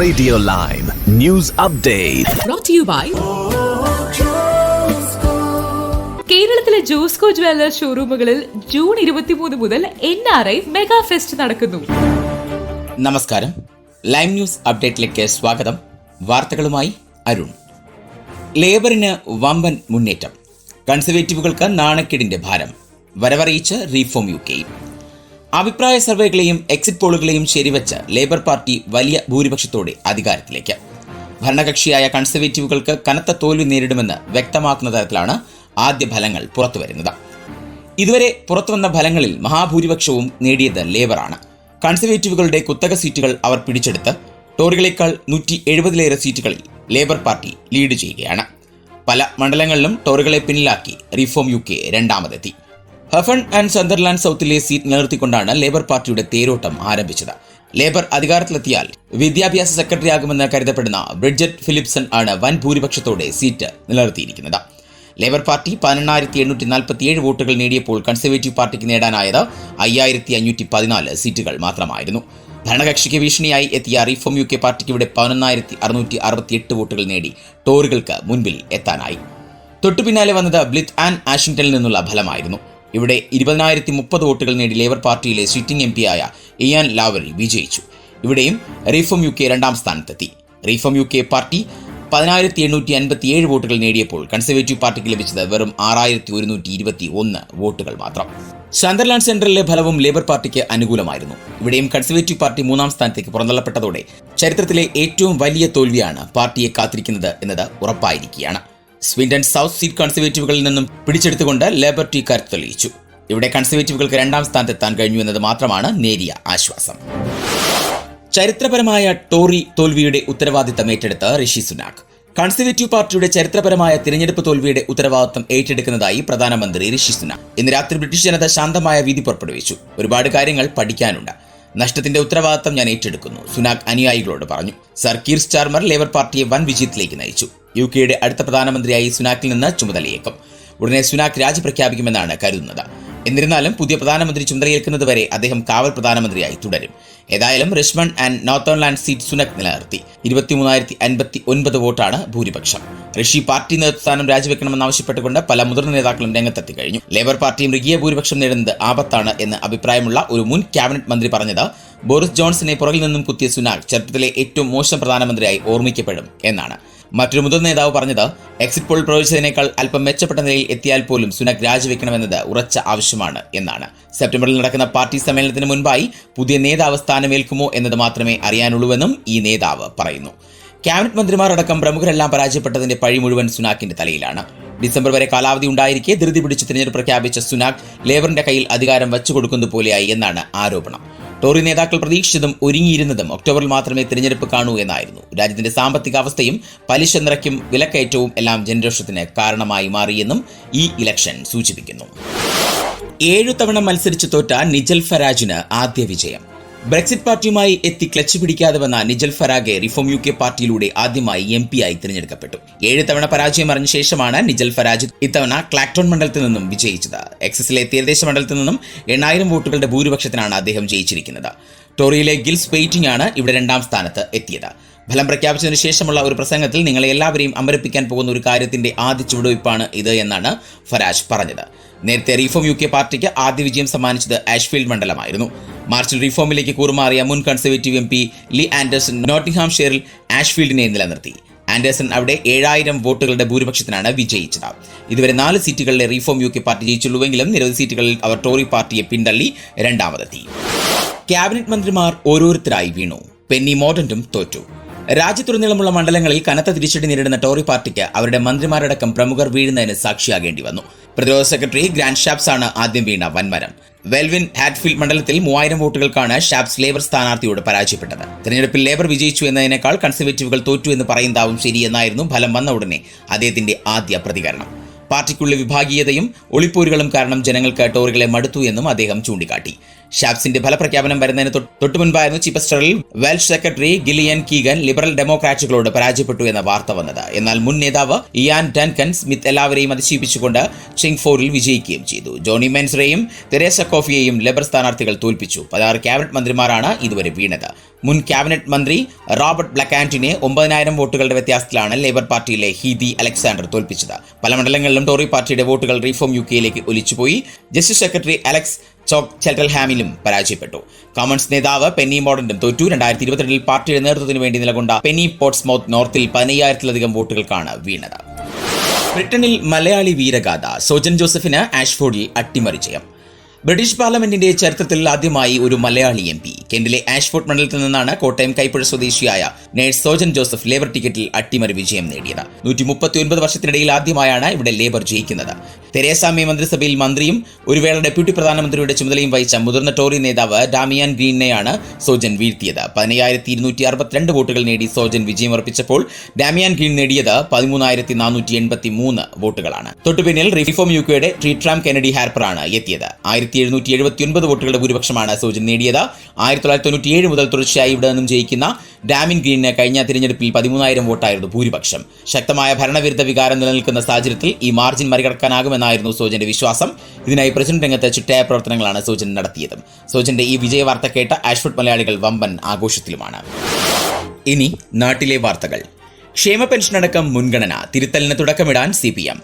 Radio Lime. News Update. brought to you by കേരളത്തിലെ Josco jewellers ഷോറൂമുകളിൽ June ഇരുപത്തിമൂന്ന് മുതൽ N R I mega fest നടക്കുന്നു. നമസ്കാരം. ലൈവ് ന്യൂസ് അപ്ഡേറ്റിലേക്ക് സ്വാഗതം. വാർത്തകളുമായി അരുൺ. ലേബറിന് വമ്പൻ മുന്നേറ്റം. കൺസർവേറ്റീവുകൾക്ക് നാണക്കേടിന്റെ ഭാരം. വരവറിയിച്ച് റീഫോം യു കെയും അഭിപ്രായ സർവേകളെയും എക്സിറ്റ് പോളുകളെയും ശരിവച്ച് ലേബർ പാർട്ടി വലിയ ഭൂരിപക്ഷത്തോടെ അധികാരത്തിലേക്ക്. ഭരണകക്ഷിയായ കൺസർവേറ്റീവുകൾക്ക് കനത്ത തോൽവി നേരിടുമെന്ന് വ്യക്തമാക്കുന്ന തരത്തിലാണ് ആദ്യ ഫലങ്ങൾ പുറത്തുവരുന്നത്. ഇതുവരെ പുറത്തുവന്ന ഫലങ്ങളിൽ മഹാഭൂരിപക്ഷവും നേടിയത് ലേബറാണ് കൺസർവേറ്റീവുകളുടെ കുത്തക സീറ്റുകൾ അവർ പിടിച്ചെടുത്ത് ടോറികളേക്കാൾ നൂറ്റി എഴുപതിലേറെ സീറ്റുകളിൽ ലേബർ പാർട്ടി ലീഡ് ചെയ്യുകയാണ്. പല മണ്ഡലങ്ങളിലും ടോറികളെ പിന്നിലാക്കി റിഫോം യു കെ രണ്ടാമതെത്തി. ഹഫൺ ആൻഡ് സന്ദർലാൻഡ് സൗത്തിലെ സീറ്റ് നിലനിർത്തിക്കൊണ്ടാണ് ലേബർ പാർട്ടിയുടെ തേരോട്ടം ആരംഭിച്ചത്. ലേബർ അധികാരത്തിലെത്തിയാൽ വിദ്യാഭ്യാസ സെക്രട്ടറി ആകുമെന്ന് കരുതപ്പെടുന്ന ബ്രിഡ്ജറ്റ് ഫിലിപ്സൺ ആണ് വൻ ഭൂരിപക്ഷത്തോടെ സീറ്റ് നിലനിർത്തിയിരിക്കുന്നത്. ലേബർ പാർട്ടി പതിനെണ്ണായിരത്തി എണ്ണൂറ്റി നാൽപ്പത്തിയേഴ് വോട്ടുകൾ നേടിയപ്പോൾ കൺസർവേറ്റീവ് പാർട്ടിക്ക് നേടാനായത് അയ്യായിരത്തി അഞ്ഞൂറ്റി പതിനാല് സീറ്റുകൾ മാത്രമായിരുന്നു. ഭരണകക്ഷിക്ക് ഭീഷണിയായി എത്തിയ റീഫോം യു കെ പാർട്ടിക്ക് ഇവിടെ പതിനൊന്നായിരത്തി അറുന്നൂറ്റി അറുപത്തിയെട്ട് വോട്ടുകൾ നേടി ടോറുകൾക്ക് മുൻപിൽ എത്താനായി. തൊട്ടുപിന്നാലെ വന്നത് ബ്ലിത്ത് ആൻഡ് ആഷിംഗ്ടണിൽ നിന്നുള്ള ഫലമായിരുന്നു. ഇവിടെ ഇരുപതിനായിരത്തി മുപ്പത് വോട്ടുകൾ നേടി ലേബർ പാർട്ടിയിലെ സിറ്റിംഗ് എം പിയായ ഇയാൻ ലാവറി വിജയിച്ചു. ഇവിടെയും റീഫോം യു കെ രണ്ടാം സ്ഥാനത്തെത്തി. റീഫോം യു കെ പാർട്ടി പതിനായിരത്തി എണ്ണൂറ്റി അൻപത്തി ഏഴ് വോട്ടുകൾ നേടിയപ്പോൾ കൺസർവേറ്റീവ് പാർട്ടിക്ക് ലഭിച്ചത് വെറും ആറായിരത്തി ഒരുന്നൂറ്റി ഇരുപത്തി ഒന്ന് വോട്ടുകൾ മാത്രം. സന്ദർലാൻഡ് സെൻട്രലിലെ ഫലവും ലേബർ പാർട്ടിക്ക് അനുകൂലമായിരുന്നു. ഇവിടെയും കൺസർവേറ്റീവ് പാർട്ടി മൂന്നാം സ്ഥാനത്തേക്ക് പുറന്തള്ളപ്പെട്ടതോടെ ചരിത്രത്തിലെ ഏറ്റവും വലിയ തോൽവിയാണ് പാർട്ടിയെ കാത്തിരിക്കുന്നത് എന്നത് ഉറപ്പായിരിക്കുകയാണ്. സ്വിൻഡൻ സൗത്ത് സീറ്റ് കൺസർവേറ്റീവുകളിൽ നിന്നും പിടിച്ചെടുത്തുകൊണ്ട് ലേബർ ടി തെളിയിച്ചു ഇവിടെ കൺസർവേറ്റീവുകൾക്ക് രണ്ടാം സ്ഥാനത്തെത്താൻ കഴിഞ്ഞു എന്നത് മാത്രമാണ് നേരിയ ആശ്വാസം. ചരിത്രപരമായ ടോറി തോൽവിയുടെ ഉത്തരവാദിത്തം ഏറ്റെടുത്ത് ഋഷി സുനാക് കൺസർവേറ്റീവ് പാർട്ടിയുടെ ചരിത്രപരമായ തിരഞ്ഞെടുപ്പ് തോൽവിയുടെ ഉത്തരവാദിത്തം ഏറ്റെടുക്കുന്നതായി പ്രധാനമന്ത്രി ഋഷി സുനാക് ഇന്ന് രാത്രി ബ്രിട്ടീഷ് ജനത ശാന്തമായ വിധി പുറപ്പെടുവിച്ചു. ഒരുപാട് കാര്യങ്ങൾ പഠിക്കാനുണ്ട്. നഷ്ടത്തിന്റെ ഉത്തരവാദിത്തം ഞാൻ ഏറ്റെടുക്കുന്നു സുനാക് അനുയായികളോട് പറഞ്ഞു. സർ കീർ സ്റ്റാർമർ ലേബർ പാർട്ടിയെ വൻ വിജയത്തിലേക്ക് നയിച്ചു. യു കെയുടെ അടുത്ത പ്രധാനമന്ത്രിയായി സുനാക്കിൽ നിന്ന് ചുമതലയേക്കും. ഉടനെ സുനാക് രാജി പ്രഖ്യാപിക്കുമെന്നാണ് കരുതുന്നത്. എന്നിരുന്നാലും പുതിയ പ്രധാനമന്ത്രി ചുമതലയേൽക്കുന്നത് വരെ അദ്ദേഹം കാവൽ പ്രധാനമന്ത്രിയായി തുടരും. ഏതായാലും Richmond and Northallerton seat Sunak നിലനിർത്തി. ഇരുപത്തിമൂന്നായിരത്തി അൻപത്തി ഒൻപത് വോട്ടാണ് ഭൂരിപക്ഷം. ഋഷി പാർട്ടി നേതൃസ്ഥാനം രാജിവെക്കണമെന്നാവശ്യപ്പെട്ടുകൊണ്ട് പല മുതിർന്ന നേതാക്കളും രംഗത്തെത്തി കഴിഞ്ഞു. ലേബർ പാർട്ടി മൃഗീയ ഭൂരിപക്ഷം നേടുന്നത് ആപത്താണ് എന്ന് അഭിപ്രായമുള്ള ഒരു മുൻ ക്യാബിനറ്റ് മന്ത്രി പറഞ്ഞത് ബോറിസ് ജോൺസനെ പുറകിൽ നിന്നും കുത്തിയ സുനാക് ചരിത്രത്തിലെ ഏറ്റവും മോശം പ്രധാനമന്ത്രിയായി ഓർമ്മിക്കപ്പെടും എന്നാണ്. മറ്റൊരു മുതിർന്ന നേതാവ് പറഞ്ഞത് എക്സിറ്റ് പോൾ പ്രവചിച്ചതിനേക്കാൾ അല്പം മെച്ചപ്പെട്ട നിലയിൽ എത്തിയാൽ പോലും സുനക് രാജിവെക്കണമെന്നത് ഉറച്ച ആവശ്യമാണ് എന്നാണ്. സെപ്റ്റംബറിൽ നടക്കുന്ന പാർട്ടി സമ്മേളനത്തിന് മുൻപായി പുതിയ നേതാവ് സ്ഥാനമേൽക്കുമോ എന്നത് മാത്രമേ അറിയാനുള്ളൂവെന്നും ഈ നേതാവ് പറയുന്നു. ക്യാബിനറ്റ് മന്ത്രിമാരടക്കം പ്രമുഖരെല്ലാം പരാജയപ്പെട്ടതിന്റെ പഴി മുഴുവൻ സുനാക്കിന്റെ തലയിലാണ്. ഡിസംബർ വരെ കാലാവധി ഉണ്ടായിരിക്കെ ധൃതി പിടിച്ച് തിരഞ്ഞെടുപ്പ് പ്രഖ്യാപിച്ച സുനാക് ലേബറിന്റെ കയ്യിൽ അധികാരം വച്ചുകൊടുക്കുന്നത് പോലെയായി എന്നാണ് ആരോപണം. ടോറി നേതാക്കൾ പ്രതീക്ഷിച്ചതും ഒരുങ്ങിയിരുന്നതും ഒക്ടോബറിൽ മാത്രമേ തിരഞ്ഞെടുപ്പ് കാണൂ എന്നായിരുന്നു. രാജ്യത്തിന്റെ സാമ്പത്തിക അവസ്ഥയും പലിശ നിരക്കും വിലക്കയറ്റവും എല്ലാം ജനരോഷത്തിന് കാരണമായി മാറിയെന്നും ഈ ഇലക്ഷൻ സൂചിപ്പിക്കുന്നു. ഏഴു തവണ മത്സരിച്ചു തോറ്റ നിജൽ ഫരാജിന് ആദ്യ വിജയം. ബ്രെക്സിറ്റ് പാർട്ടിയുമായി എത്തി ക്ലച്ച് പിടിക്കാതെ വന്ന Nigel Farage Reform U K പാർട്ടിയിലൂടെ ആദ്യമായി എം പി ആയി തിരഞ്ഞെടുക്കപ്പെട്ടു. ഏഴ് തവണ പരാജയം അറിഞ്ഞ ശേഷമാണ് നിജൽ ഫരാജ് ഇത്തവണ ക്ലാക്ടോൺ മണ്ഡലത്തിൽ നിന്നും വിജയിച്ചത്. എക്സസിലെ തീരദേശ മണ്ഡലത്തിൽ നിന്നും എണ്ണായിരം വോട്ടുകളുടെ ഭൂരിപക്ഷത്തിനാണ് അദ്ദേഹം ജയിച്ചിരിക്കുന്നത്. ടോറിയിലെ ഗിൽസ് പെയിറ്റിംഗ് ആണ് ഇവിടെ രണ്ടാം സ്ഥാനത്ത് എത്തിയത്. ഫലം പ്രഖ്യാപിച്ചതിനു ശേഷമുള്ള ഒരു പ്രസംഗത്തിൽ നിങ്ങളെ എല്ലാവരെയും അമ്പരപ്പിക്കാൻ പോകുന്ന ഒരു കാര്യത്തിന്റെ ആദ്യ ചുവടുവയ്പ്പാണ് ഇത് എന്നാണ് ഫരാജ് പറഞ്ഞത്. നേരത്തെ റീഫോം യു കെ പാർട്ടിക്ക് ആദ്യ വിജയം സമ്മാനിച്ചത് ആഷ്ഫീൽഡ് മണ്ഡലമായിരുന്നു. മാർച്ചിൽ റീഫോമിലേക്ക് കൂറുമാറിയ മുൻ Conservative M P Lee Anderson Nottingham ഷെയറിൽ ആഷ്ഫീൽഡിനെ നിലനിർത്തി. ആൻഡേഴ്സൺ അവിടെ ഏഴായിരം വോട്ടുകളുടെ ഭൂരിപക്ഷത്തിനാണ് വിജയിച്ചത്. ഇതുവരെ നാല് സീറ്റുകളിലെ റീഫോം യു കെ പാർട്ടി ജയിച്ചുള്ളൂവെങ്കിലും നിരവധി സീറ്റുകളിൽ അവർ ടോറി പാർട്ടിയെ പിന്തള്ളി രണ്ടാമതെത്തി. ക്യാബിനറ്റ് മന്ത്രിമാർ ഓരോരുത്തരായി വീണു. പെന്നി മോഡന്റും തോറ്റു. രാജ്യത്തുടനീളമുള്ള മണ്ഡലങ്ങളിൽ കനത്ത തിരിച്ചടി നേരിടുന്ന ടോറി പാർട്ടിക്ക് അവരുടെ മന്ത്രിമാരടക്കം പ്രമുഖർ വീഴുന്നതിന് സാക്ഷിയാകേണ്ടി വന്നു പ്രതിരോധ സെക്രട്ടറി ഗ്രാൻഡ് ഷാപ്സ് ആണ് ആദ്യം വീണ വൻമരം. വെൽവിൻ ഹാറ്റ്ഫീൽഡ് മണ്ഡലത്തിൽ മൂവായിരം വോട്ടുകൾക്കാണ് ഷാപ്സ് ലേബർ സ്ഥാനാർത്ഥിയോട് പരാജയപ്പെട്ടത്. തെരഞ്ഞെടുപ്പിൽ ലേബർ വിജയിച്ചു എന്നതിനേക്കാൾ കൺസർവേറ്റീവുകൾ തോറ്റു എന്ന് പറയുന്നതാവും ശരിയെന്നായിരുന്നു ഫലം വന്ന ഉടനെ അദ്ദേഹത്തിന്റെ ആദ്യ പ്രതികരണം. പാർട്ടിക്കുള്ള വിഭാഗീയതയും ഒളിപ്പോരുകളും കാരണം ജനങ്ങൾക്ക് ടോറികളെ മടുത്തു എന്നും അദ്ദേഹം ചൂണ്ടിക്കാട്ടി. ഷാപ്സിന്റെ ഫലപ്രഖ്യാപനം വരുന്നതിന് തൊട്ടുമുൻപായിരുന്നു തൊട്ടു മുൻപായിരുന്നു ചിപ്പസ്റ്ററിൽ Welsh secretary Gillian Keegan Liberal ഡെമോക്രാറ്റുകളോട് പരാജയപ്പെട്ടു എന്ന വാർത്ത വന്നത്. എന്നാൽ മുൻ നേതാവ് ഇയാൻ ഡൻകൻ സ്മിത്ത് എല്ലാവരെയും അതിശീപിച്ചുകൊണ്ട് ചിങ് ഫോറിൽ വിജയിക്കുകയും ചെയ്തു. ജോണി മെൻസ്റേയും തെരേസ കോഫിയെയും ലേബർ സ്ഥാനാർത്ഥികൾ തോൽപ്പിച്ചു. പതിനാറ് ക്യാബിനറ്റ് മന്ത്രിമാരാണ് ഇതുവരെ വീണത്. മുൻ ക്യാബിനറ്റ് മന്ത്രി റോബർട്ട് ബ്ലക്കാന്റിനെ ഒമ്പതിനായിരം വോട്ടുകളുടെ വ്യത്യാസത്തിലാണ് ലേബർ പാർട്ടിയിലെ ഹീതി അലക്സാണ്ടർ തോൽപ്പിച്ചത്. പല മണ്ഡലങ്ങളിലും ടോറി പാർട്ടിയുടെ വോട്ടുകൾ റീഫോം യു കെയിലേക്ക് ഒലിച്ചുപോയി. ജസ്റ്റിസ് സെക്രട്ടറി അലക്സ് ചോക്ക് ചെൽട്ടൽഹാമിലും പരാജയപ്പെട്ടു. കോമൺസ് നേതാവ് പെന്നി മോഡന്റും തോറ്റു. രണ്ടായിരത്തി ഇരുപത്തിരണ്ടിൽ പാർട്ടിയുടെ നേതൃത്വത്തിന് വേണ്ടി നിലകൊണ്ട പെന്നി പോർട്സ്മൗത്ത് നോർത്തിൽ പതിനയ്യായിരത്തിലധികം വോട്ടുകൾക്കാണ് വീണത്. ബ്രിട്ടനിൽ മലയാളി വീരഗാഥ സോജൻ ജോസഫിന് ആഷ്ഫോർഡിൽ അട്ടിമറി ജയം. ബ്രിട്ടീഷ് പാർലമെന്റിന്റെ ചരിത്രത്തിൽ ആദ്യമായി ഒരു മലയാളി എം പി. കെന്റിലെ ആഷ്ഫോർട്ട് മണ്ഡലത്തിൽ നിന്നാണ് കോട്ടയം കൈപ്പുഴ സ്വദേശിയായ നേഴ്സ് സോജൻ ജോസഫ് ലേബർ ടിക്കറ്റിൽ അട്ടിമറി വിജയം നേടിയത്. നൂറ്റി മുപ്പത്തിയൊൻപത് വർഷത്തിനിടയിൽ ആദ്യമായാണ് ഇവിടെ ലേബർ ജയിക്കുന്നത്. തെരേസ മേ മന്ത്രിസഭയിൽ മന്ത്രിയും ഒരുവേള ഡെപ്യൂട്ടി പ്രധാനമന്ത്രിയുടെ ചുമതലയും വഹിച്ച മുതിർന്ന ടോറി നേതാവ് ഡാമിയാൻ ഗ്രീനെയാണ് സോജൻ വീഴ്ത്തിയത്. പതിനയ്യായിരത്തി ഇരുന്നൂറ്റി അറുപത്തിരണ്ട് വോട്ടുകൾ നേടി സോജൻ വിജയം വിജയമുറപ്പിച്ചപ്പോൾ ഡാമിയൻ ഗ്രീൻ നേടിയത് പതിമൂന്നായിരത്തി നാനൂറ്റി എൺപത്തി മൂന്ന് വോട്ടുകളാണ്. തൊട്ടുപിന്നിൽ റിഫോം യു കെയുടെ ട്രീട്രാം കെനഡി ഹാർപ്പറാണ് എത്തിയത്. ആയിരത്തി എഴുന്നൂറ്റി എഴുപത്തി ഒൻപത് വോട്ടുകളുടെ ഭൂരിപക്ഷമാണ് സോജൻ നേടിയത്. ആയിരത്തി തൊള്ളായിരത്തി തൊണ്ണൂറ്റി ഏഴ് മുതൽ തുടർച്ചയായി ഇവിടെ നിന്നും ജയിക്കുന്ന ഡാമിൻ ഗ്രീനിന് കഴിഞ്ഞ തിരഞ്ഞെടുപ്പിൽ പതിമൂന്നായിരം വോട്ടായിരുന്നു ഭൂരിപക്ഷം. ശക്തമായ ഭരണവിരുദ്ധ വികാരം നിലനിൽക്കുന്ന സാഹചര്യത്തിൽ ഈ മാർജിൻ മറികടക്കാനാകുമെന്നായിരുന്നു സോജന്റെ വിശ്വാസം. ഇതിനായി പ്രസിഡന്റ് രംഗത്ത് ചിട്ടയായ പ്രവർത്തനങ്ങളാണ് സോജൻ നടത്തിയത്. സോജന്റെ ഈ വിജയ വാർത്ത കേട്ട ആഷ്ഫുഡ് മലയാളികൾ വമ്പൻ ആഘോഷത്തിലുമാണ്. ഇനി നാട്ടിലെ വാർത്തകൾ. ക്ഷേമ പെൻഷനടക്കം മുൻഗണന തിരുത്തലിന് തുടക്കമിടാൻ സി പി എം.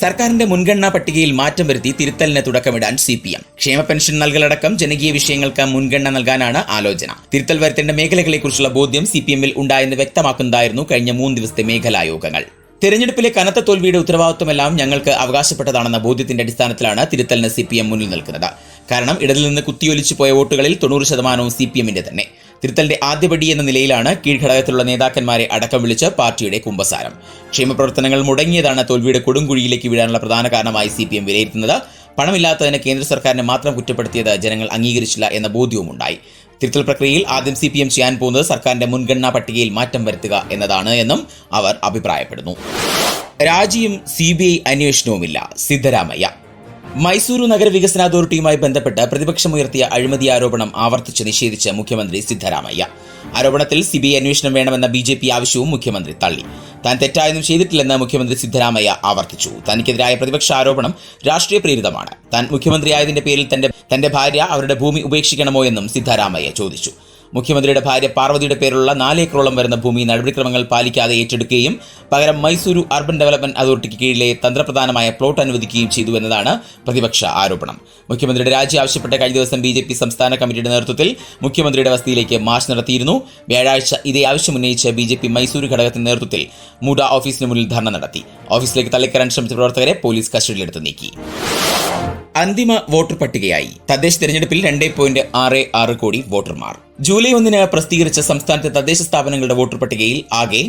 സർക്കാരിന്റെ മുൻഗണനാ പട്ടികയിൽ മാറ്റം വരുത്തി തിരുത്തലിന് തുടക്കമിടാൻ സി പി എം. ക്ഷേമ പെൻഷൻ നൽകലടക്കം ജനകീയ വിഷയങ്ങൾക്ക് മുൻഗണന നൽകാനാണ് ആലോചന. തിരുത്തൽ വരുത്തേണ്ട മേഖലകളെക്കുറിച്ചുള്ള ബോധ്യം സി പി എമ്മിൽ ഉണ്ടായെന്ന് വ്യക്തമാക്കുന്നതായിരുന്നു കഴിഞ്ഞ മൂന്ന് ദിവസത്തെ മേഖലാ യോഗങ്ങൾ. തെരഞ്ഞെടുപ്പിലെ കനത്ത തോൽവിയുടെ ഉത്തരവാദിത്വമെല്ലാം ഞങ്ങൾക്ക് അവകാശപ്പെട്ടതാണെന്ന ബോധ്യത്തിന്റെ അടിസ്ഥാനത്തിലാണ് തിരുത്തലിന് സി പി എം മുന്നിൽ നിൽക്കുന്നത്. കാരണം ഇടതിൽ നിന്ന് കുത്തിയൊലിച്ചു പോയ വോട്ടുകളിൽ തൊണ്ണൂറ് ശതമാനവും സി പി എമ്മിന്റെ തന്നെ. തിരുത്തലിന്റെ ആദ്യപടി എന്ന നിലയിലാണ് കീഴ്ഘടകത്തിലുള്ള നേതാക്കന്മാരെ അടക്കം വിളിച്ച് പാർട്ടിയുടെ കുമ്പസാരം ക്ഷേമപ്രവർത്തനങ്ങൾ മുടങ്ങിയതാണ് തോൽവിയുടെ കൊടുങ്കുഴിയിലേക്ക് വീഴാനുള്ള പ്രധാന കാരണമായി സി പി എം വിലയിരുത്തുന്നത്. പണമില്ലാത്തതിന് കേന്ദ്ര സർക്കാരിനെ മാത്രം കുറ്റപ്പെടുത്തിയത് ജനങ്ങൾ അംഗീകരിച്ചില്ല എന്ന ബോധ്യവും ഉണ്ടായി തിരുത്തൽ പ്രക്രിയയിൽ ആദ്യം സി പി എം ചെയ്യാൻ പോകുന്നത് സർക്കാരിന്റെ മുൻഗണനാ പട്ടികയിൽ മാറ്റം വരുത്തുക എന്നതാണ് എന്നും അവർ അഭിപ്രായപ്പെടുന്നു. രാജിയും സി ബി ഐ അന്വേഷണവുമില്ല. സിദ്ധരാമയ്യ മൈസൂരു നഗരവികസന അതോറിറ്റിയുമായി ബന്ധപ്പെട്ട് പ്രതിപക്ഷമുയർത്തിയ അഴിമതി ആരോപണം ആവർത്തിച്ച് നിഷേധിച്ച് മുഖ്യമന്ത്രി സിദ്ധരാമയ്യ. ആരോപണത്തിൽ സിബിഐ അന്വേഷണം വേണമെന്ന ബി ജെ പി ആവശ്യവും മുഖ്യമന്ത്രി തള്ളി. താൻ തെറ്റായൊന്നും ചെയ്തിട്ടില്ലെന്ന് മുഖ്യമന്ത്രി സിദ്ധരാമയ്യ ആവർത്തിച്ചു. തനിക്കെതിരായ പ്രതിപക്ഷ ആരോപണം രാഷ്ട്രീയ പ്രേരിതമാണ്. താൻ മുഖ്യമന്ത്രിയായതിന്റെ പേരിൽ തന്റെ തന്റെ ഭാര്യ അവരുടെ ഭൂമി ഉപേക്ഷിക്കണമോ എന്നും സിദ്ധരാമയ്യ ചോദിച്ചു. മുഖ്യമന്ത്രിയുടെ ഭാര്യ പാർവതിയുടെ പേരിലുള്ള നാലേക്കറോളം വരുന്ന ഭൂമി നടപടിക്രമങ്ങൾ പാലിക്കാതെ ഏറ്റെടുക്കുകയും പകരം മൈസൂരു അർബൻ ഡെവലപ്മെന്റ് അതോറിറ്റിക്ക് കീഴിലെ തന്ത്രപ്രധാനമായ പ്ലോട്ട് അനുവദിക്കുകയും ചെയ്തു എന്നതാണ് പ്രതിപക്ഷ ആരോപണം. മുഖ്യമന്ത്രിയുടെ രാജി ആവശ്യപ്പെട്ട കഴിഞ്ഞ ദിവസം ബി ജെ പി സംസ്ഥാന കമ്മിറ്റിയുടെ നേതൃത്വത്തിൽ മുഖ്യമന്ത്രിയുടെ വസതിയിലേക്ക് മാർച്ച് നടത്തിയിരുന്നു. വ്യാഴാഴ്ച ഇതേ ആവശ്യം ഉന്നയിച്ച് ബി ജെ പി മൈസൂരു ഘടകത്തിന്റെ നേതൃത്വത്തിൽ മൂഡ ഓഫീസിന് മുന്നിൽ ധർണ നടത്തി. ഓഫീസിലേക്ക് തള്ളിക്കരാൻ ശ്രമിച്ച പ്രവർത്തകരെ പോലീസ് കസ്റ്റഡിയിലെടുത്ത് നീക്കി. അന്തിമ വോട്ടർ പട്ടികയായി. തദ്ദേശ തെരഞ്ഞെടുപ്പിൽ രണ്ട് പോയിന്റ് ആറ് ആറ് കോടി വോട്ടർമാർ. ജൂലൈ ഒന്നിന് പ്രസിദ്ധീകരിച്ച സംസ്ഥാനത്തെ തദ്ദേശ സ്ഥാപനങ്ങളുടെ വോട്ടർ പട്ടികയിൽ ആകെ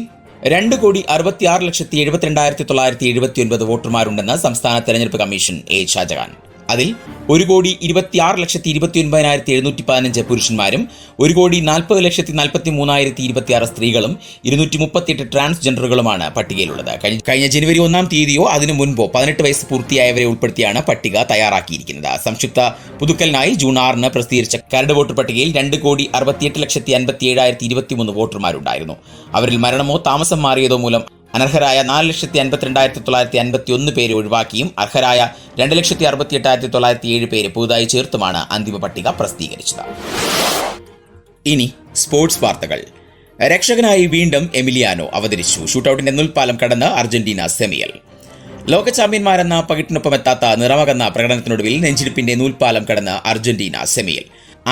രണ്ട് കോടി അറുപത്തിയാറ് ലക്ഷത്തി എഴുപത്തിരണ്ടായിരത്തി തൊള്ളായിരത്തി എഴുപത്തി ഒൻപത് വോട്ടർമാരുണ്ടെന്ന് സംസ്ഥാന തെരഞ്ഞെടുപ്പ് കമ്മീഷൻ എ ഷാജഹാൻ. അതിൽ ഒരു കോടി ഇരുപത്തിയാറ് ലക്ഷത്തി ഇരുപത്തി ഒൻപതിനായിരത്തി എഴുന്നൂറ്റി പതിനഞ്ച് പുരുഷന്മാരും ഒരു കോടി നാൽപ്പത് ലക്ഷത്തി നാൽപ്പത്തി മൂന്നായിരത്തി ഇരുപത്തിയാറ് സ്ത്രീകളും ഇരുന്നൂറ്റി മുപ്പത്തിയെട്ട് ട്രാൻസ്ജെൻഡറുകളുമാണ് പട്ടികയിലുള്ളത്. കഴിഞ്ഞ ജനുവരി ഒന്നാം തീയതിയോ അതിനു മുൻപോ പതിനെട്ട് വയസ്സ് പൂർത്തിയായവരെ ഉൾപ്പെടുത്തിയാണ് പട്ടിക തയ്യാറാക്കിയിരിക്കുന്നത്. സംക്ഷിപ്ത പുതുക്കലിനായി ജൂൺ ആറിന് പ്രസിദ്ധീകരിച്ച കരട് വോട്ടർ പട്ടികയിൽ രണ്ട് കോടി അറുപത്തിയെട്ട് ലക്ഷത്തി അൻപത്തി ഏഴായിരത്തി ഇരുപത്തിമൂന്ന് വോട്ടർമാരുണ്ടായിരുന്നു. അവരിൽ മരണമോ താമസം മാറിയതോ മൂലം അനർഹരായ നാല് ലക്ഷത്തി അൻപത്തിരണ്ടായിരത്തി തൊള്ളായിരത്തി അൻപത്തി ഒന്ന് പേര് ഒഴിവാക്കിയും അർഹരായ രണ്ട് ലക്ഷത്തി അറുപത്തി എട്ടായിരത്തി തൊള്ളായിരത്തി ഏഴ് പേര് പുതുതായി ചേർത്തുമാണ് അന്തിമ പട്ടിക പ്രസിദ്ധീകരിച്ചത്. ഇനി സ്പോർട്സ് വാർത്തകൾ. രക്ഷകനായി വീണ്ടും എമിലിയാനോ അവതരിച്ചു. ഷൂട്ടൌട്ടിന്റെ നുൽപ്പാലം കടന്ന് അർജന്റീന സെമിയൽ. ലോക ചാമ്പ്യന്മാരെന്ന പകിട്ടിനൊപ്പമെത്താത്ത നിറമകന്ന പ്രകടനത്തിനൊടുവിൽ നെഞ്ചിരിപ്പിന്റെ നൂൽപ്പാലം കടന്ന് അർജന്റീന സെമിയിൽ.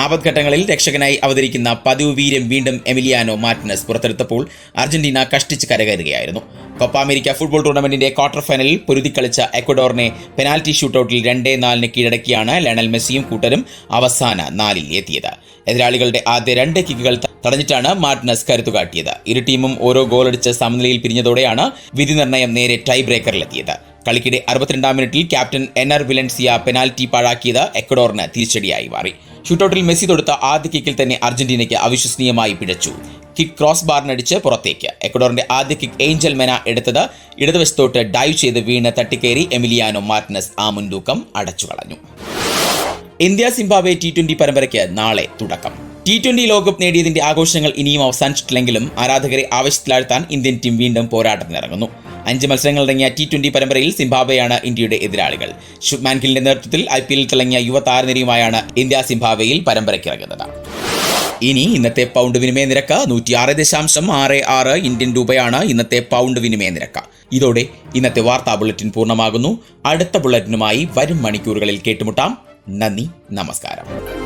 ആപത്ഘട്ടങ്ങളിൽ രക്ഷകനായി അവതരിക്കുന്ന പതിവ് വീര്യം വീണ്ടും എമിലിയാനോ മാർട്ടിനസ് പുറത്തെടുത്തപ്പോൾ അർജന്റീന കഷ്ടിച്ച് കരകയറുകയായിരുന്നു. കൊപ്പ അമേരിക്ക ഫുട്ബോൾ ടൂർണമെന്റിന്റെ ക്വാർട്ടർ ഫൈനലിൽ പൊരുതിക്കളിച്ച എക്വഡോറിനെ പെനാൽറ്റി ഷൂട്ടൌട്ടിൽ രണ്ടേ നാലിന് കീഴടക്കിയാണ് ലയണൽ മെസ്സിയും കൂട്ടരും അവസാന നാലിൽ എത്തിയത്. എതിരാളികളുടെ ആദ്യ രണ്ട് കിക്കുകൾ തടഞ്ഞിട്ടാണ് മാർട്ടിനസ് കരുത്തുകാട്ടിയത് ഇരു ടീമും ഓരോ ഗോളടിച്ച് സമനിലയിൽ പിരിഞ്ഞതോടെയാണ് വിധി നിർണയം നേരെ ടൈ ബ്രേക്കറിലെത്തിയത് കളിക്കിടെ അറുപത്തിരണ്ടാം മിനിറ്റിൽ captain Enner Valencia penalty പാഴാക്കിയത് എക്വഡോറിന് തിരിച്ചടിയായി മാറി. ഷൂട്ടൌട്ടിൽ മെസ്സി തൊടുത്ത ആദ്യ കിക്കിൽ തന്നെ അർജന്റീനയ്ക്ക് അവിശ്വസനീയമായി പിഴച്ചു. കിക്ക് ക്രോസ് ബാറിനടിച്ച് പുറത്തേക്ക്. എക്വഡോറിന്റെ ആദ്യ കിക്ക് ഏഞ്ചൽ മെന എടുത്തത് ഇടതുവശത്തോട്ട് ഡൈവ് ചെയ്ത് വീണ് തട്ടിക്കേറി എമിലിയാനോ മാർട്ടിനസ് ആ മുൻതൂക്കം അടച്ചു കളഞ്ഞു ഇന്ത്യ സിംബാബ്വെ ടി ട്വന്റി പരമ്പരയ്ക്ക് നാളെ തുടക്കം. ടി ട്വന്റി ലോകകപ്പ് നേടിയതിന്റെ ആഘോഷങ്ങൾ ഇനിയും അവസാനിച്ചിട്ടില്ലെങ്കിലും ആരാധകരെ ആവശ്യത്തിലാഴ്ത്താൻ ഇന്ത്യൻ ടീം വീണ്ടും പോരാട്ടത്തിനിറങ്ങുന്നു. അഞ്ച് മത്സരങ്ങൾ ഇറങ്ങിയ ടി ട്വന്റി പരമ്പരയിൽ സിംബാബ്വെയാണ് ഇന്ത്യയുടെ എതിരാളികൾ. ശുഭ്മാൻ ഗില്ലിന്റെ നേതൃത്വത്തിൽ ഐ പി എല്ലിൽ തിളങ്ങിയ യുവ താരനിരയുമായാണ് ഇന്ത്യ സിംബാബ്വെയിൽ പരമ്പരയ്ക്കിറങ്ങുന്നത് ഇനി ഇന്നത്തെ പൗണ്ട് വിനിമയ നിരക്ക് നൂറ്റി ആറ് ദശാംശം ആറ് ആറ് ഇന്ത്യൻ രൂപയാണ് ഇന്നത്തെ പൗണ്ട് വിനിമയ നിരക്ക്. ഇതോടെ ഇന്നത്തെ വാർത്താ ബുള്ളറ്റിൻ പൂർണമാകുന്നു. അടുത്ത ബുള്ളറ്റിനുമായി വരും മണിക്കൂറുകളിൽ കേട്ടുമുട്ടാം. നന്ദി നമസ്കാരം.